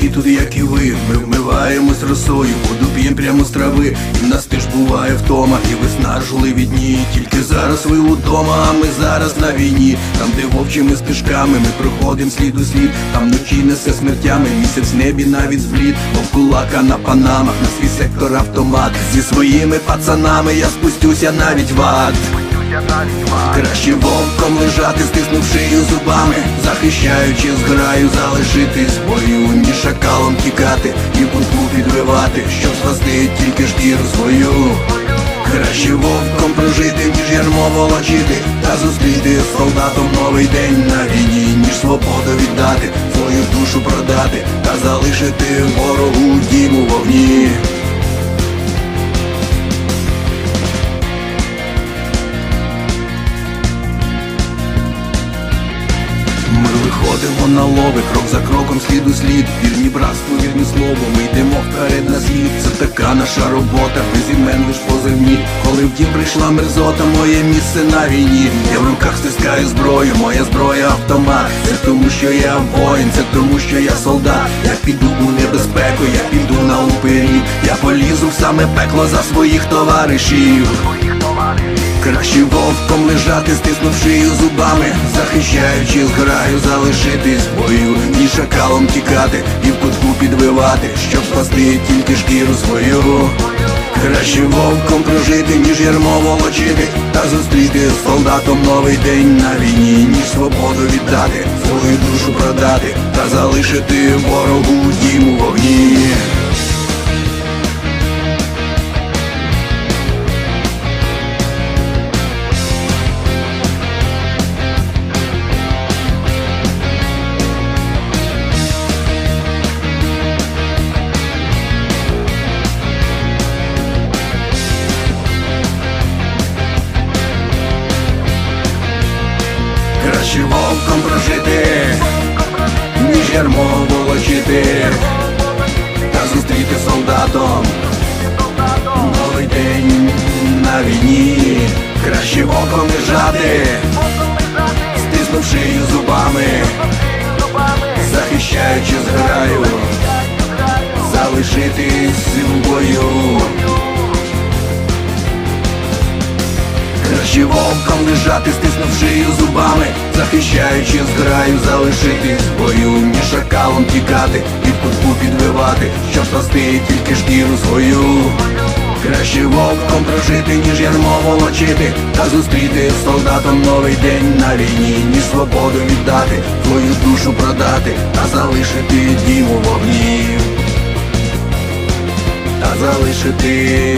такі тут, як і ви. Ми вмиваємось росою, воду п'єм прямо з трави. І в нас теж буває втома, і виснажливі дні. Тільки зараз ви удома, а ми зараз на війні. Там, де вовчими стежками, ми проходим слід у слід. Там вночі несе смертями, місяць в небі навіть зблід. Вовкулака на панамах, на свій сектор автомат. Зі своїми пацанами я спустюся навіть в ад. Краще вовком лежати, стиснув шию зубами, захищаючи зграю, залишитись в бою, ніж шакалом тікати і кутку підвивати, щоб спасти тільки шкіру свою. Краще вовком прожити, ніж ярмо волочити, та зустріти солдатом новий день на війні, ніж свободу віддати, свою душу продати та залишити ворогу дім у вогні. Виходимо на лови, крок за кроком, слід у слід. Вірні братству, вірні слово, ми йдемо вперед на світ Це така наша робота, без імен лиш позивні. Коли в дім прийшла мерзота, моє місце на війні. Я в руках стискаю зброю, моя зброя автомат. Це тому, що я воїн, це тому, що я солдат. Я піду у небезпеку, я піду на упері Я полізу в саме пекло за своїх товаришів лежати, стиснув шию зубами, захищаючи зграю, залишитись в бою, ніж шакалом тікати і в кутку підвивати, щоб спасти тільки шкіру свою. Краще вовком прожити, ніж ярмо волочити, та зустріти з солдатом новий день на війні, ніж свободу віддати, свою душу продати та залишити ворогу дім у вогні. Краще вовком прожити, ніж ярмо волочити, та зустріти солдатом новий день на війні, краще вовком лежати, стиснув шию зубами, захищаючи зграю, залишитись в бою. Краще вовком лежати, шию зубами, захищаючи зграю, залишитись в бою, ніж шакалом тікати, в кутку підвивати, щоб спасти тільки шкіру свою. Краще вовком прожити, ніж ярмо волочити, та зустріти солдатом новий день на війні, ніж свободу віддати, твою душу продати, та залишити дім у вогні, та залишити